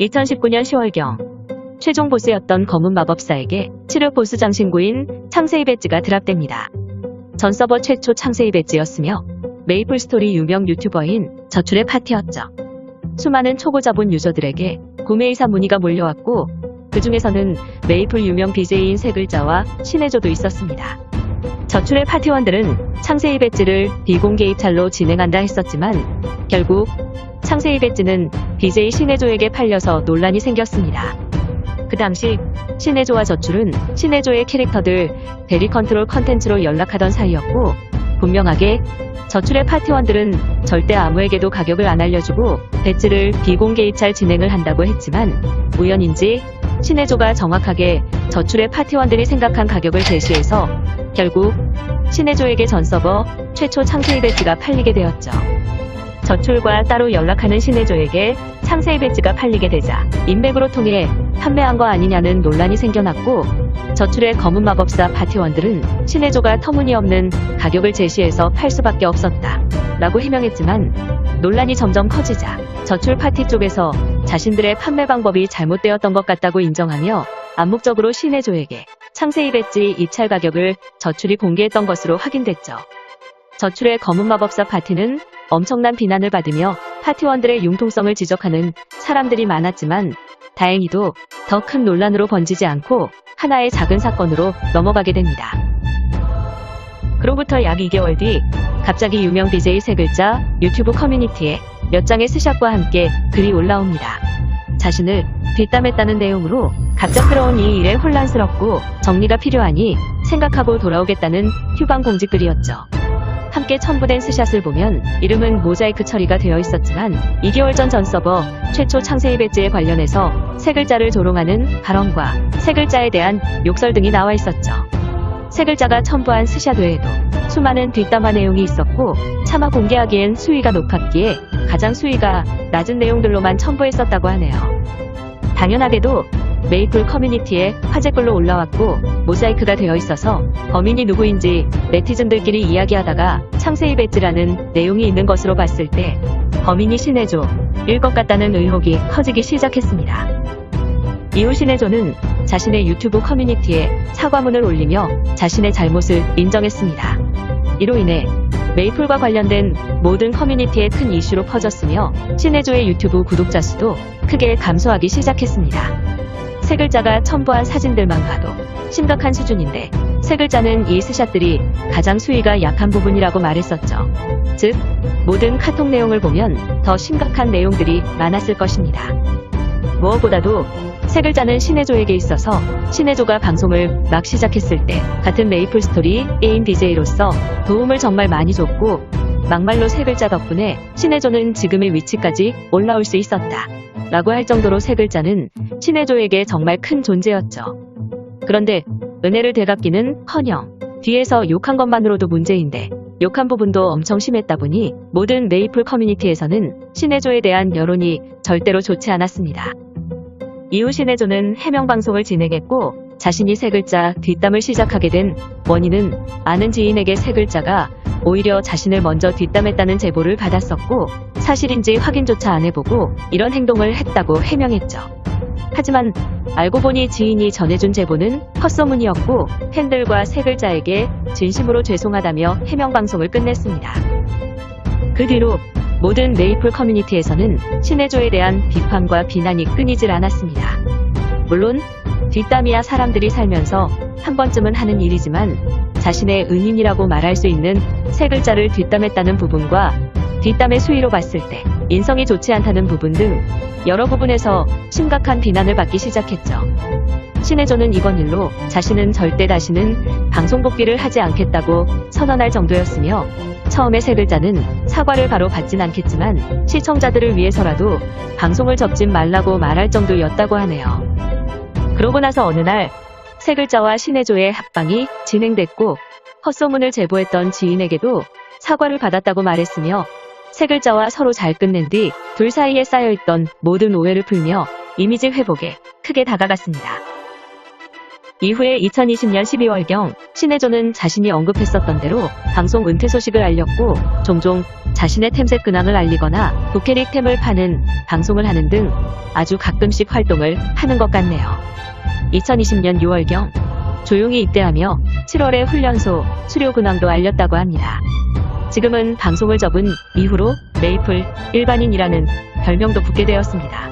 2019년 10월경 최종 보스였던 검은 마법사에게 치료 보스 장신구인 창세이 배지가 드랍됩니다. 전 서버 최초 창세이 배지였으며 메이플 스토리 유명 유튜버인 저출의 파티였죠. 수많은 초보자본 유저들에게 구매의사 문의가 몰려왔고 그 중에서는 메이플 유명 BJ인 세 글자와 신해조도 있었습니다. 저출의 파티원들은 창세이 배지를 비공개 입찰로 진행한다 했었지만 결국 창세이 배지는 BJ 신해조에게 팔려서 논란이 생겼습니다. 그 당시 신해조와 저출은 신해조의 캐릭터들 대리 컨트롤 컨텐츠로 연락하던 사이였고 분명하게 저출의 파티원들은 절대 아무에게도 가격을 안 알려주고 배지를 비공개 입찰 진행을 한다고 했지만 우연인지 신해조가 정확하게 저출의 파티원들이 생각한 가격을 제시해서 결국 신해조에게 전 서버 최초 창세이 배지가 팔리게 되었죠. 저출과 따로 연락하는 신해조에게 창세이 배지가 팔리게 되자 인맥으로 통해 판매한 거 아니냐는 논란이 생겨났고 저출의 검은 마법사 파티원들은 신해조가 터무니없는 가격을 제시해서 팔 수밖에 없었다 라고 해명했지만 논란이 점점 커지자 저출 파티 쪽에서 자신들의 판매 방법이 잘못되었던 것 같다고 인정하며 암묵적으로 신해조에게 창세이 배지 입찰 가격을 저출이 공개했던 것으로 확인됐죠. 저출의 검은 마법사 파티는 엄청난 비난을 받으며 파티원들의 융통성을 지적하는 사람들이 많았지만 다행히도 더 큰 논란으로 번지지 않고 하나의 작은 사건으로 넘어가게 됩니다. 그로부터 약 2개월 뒤 갑자기 유명 BJ 세 글자 유튜브 커뮤니티에 몇 장의 스샷과 함께 글이 올라옵니다. 자신을 뒷담했다는 내용으로 갑작스러운 이 일에 혼란스럽고 정리가 필요하니 생각하고 돌아오겠다는 휴방 공지글이었죠. 함께 첨부된 스샷을 보면 이름은 모자이크 처리가 되어 있었지만 2개월 전 전 서버 최초 창세이 배지에 관련해서 세 글자를 조롱하는 발언과 세 글자에 대한 욕설 등이 나와 있었죠. 세 글자가 첨부한 스샷 외에도 수많은 뒷담화 내용이 있었고 차마 공개하기엔 수위가 높았기에 가장 수위가 낮은 내용들로만 첨부했었다고 하네요. 당연하게도 메이플 커뮤니티에 화제글로 올라왔고 모자이크가 되어 있어서 범인이 누구인지 네티즌들끼리 이야기하다가 창세이 배지라는 내용이 있는 것으로 봤을 때 범인이 신해조 일 것 같다는 의혹이 커지기 시작했습니다. 이후 신해조는 자신의 유튜브 커뮤니티에 사과문을 올리며 자신의 잘못을 인정했습니다. 이로 인해 메이플과 관련된 모든 커뮤니티에 큰 이슈로 퍼졌으며 신해조의 유튜브 구독자 수도 크게 감소하기 시작했습니다. 세 글자가 첨부한 사진들만 봐도 심각한 수준인데 세 글자는 이 스샷들이 가장 수위가 약한 부분이라고 말했었죠. 즉, 모든 카톡 내용을 보면 더 심각한 내용들이 많았을 것입니다. 무엇보다도 세 글자는 신해조에게 있어서 신해조가 방송을 막 시작했을 때 같은 메이플 스토리 게임 BJ로서 도움을 정말 많이 줬고 막말로 세 글자 덕분에 신해조는 지금의 위치까지 올라올 수 있었다. 라고 할 정도로 세 글자는 신해조에게 정말 큰 존재였죠. 그런데 은혜를 되갚기는 커녕 뒤에서 욕한 것만으로도 문제인데 욕한 부분도 엄청 심했다 보니 모든 메이플 커뮤니티에서는 신해조에 대한 여론이 절대로 좋지 않았습니다. 이후 신해조는 해명 방송을 진행했고 자신이 세 글자 뒷담을 시작하게 된 원인은 아는 지인에게 세 글자가 오히려 자신을 먼저 뒷담했다는 제보를 받았었고 사실인지 확인조차 안 해보고 이런 행동을 했다고 해명했죠. 하지만 알고 보니 지인이 전해준 제보는 헛소문이었고 팬들과 세 글자에게 진심으로 죄송하다며 해명 방송을 끝냈습니다. 그 뒤로 모든 메이플 커뮤니티에서는 신해조에 대한 비판과 비난이 끊이질 않았습니다. 물론 뒷담이야 사람들이 살면서 한 번쯤은 하는 일이지만 자신의 은인이라고 말할 수 있는 세 글자를 뒷담했다는 부분과 뒷담의 수위로 봤을 때 인성이 좋지 않다는 부분 등 여러 부분에서 심각한 비난을 받기 시작했죠. 신해조는 이번 일로 자신은 절대 다시는 방송 복귀를 하지 않겠다고 선언할 정도였으며 처음에 세 글자는 사과를 바로 받진 않겠지만 시청자들을 위해서라도 방송을 접진 말라고 말할 정도였다고 하네요. 그러고 나서 어느 날 세 글자와 신해조의 합방이 진행됐고 헛소문을 제보했던 지인에게도 사과를 받았다고 말했으며 세 글자와 서로 잘 끝낸 뒤 둘 사이에 쌓여있던 모든 오해를 풀며 이미지 회복에 크게 다가갔습니다. 이후에 2020년 12월경 신혜조는 자신이 언급했었던 대로 방송 은퇴 소식을 알렸고 종종 자신의 템색 근황을 알리거나 부캐릭 템을 파는 방송을 하는 등 아주 가끔씩 활동을 하는 것 같네요. 2020년 6월경 조용히 입대하며 7월에 훈련소 수료 근황도 알렸다고 합니다. 지금은 방송을 접은 이후로 메이플 일반인이라는 별명도 붙게 되었습니다.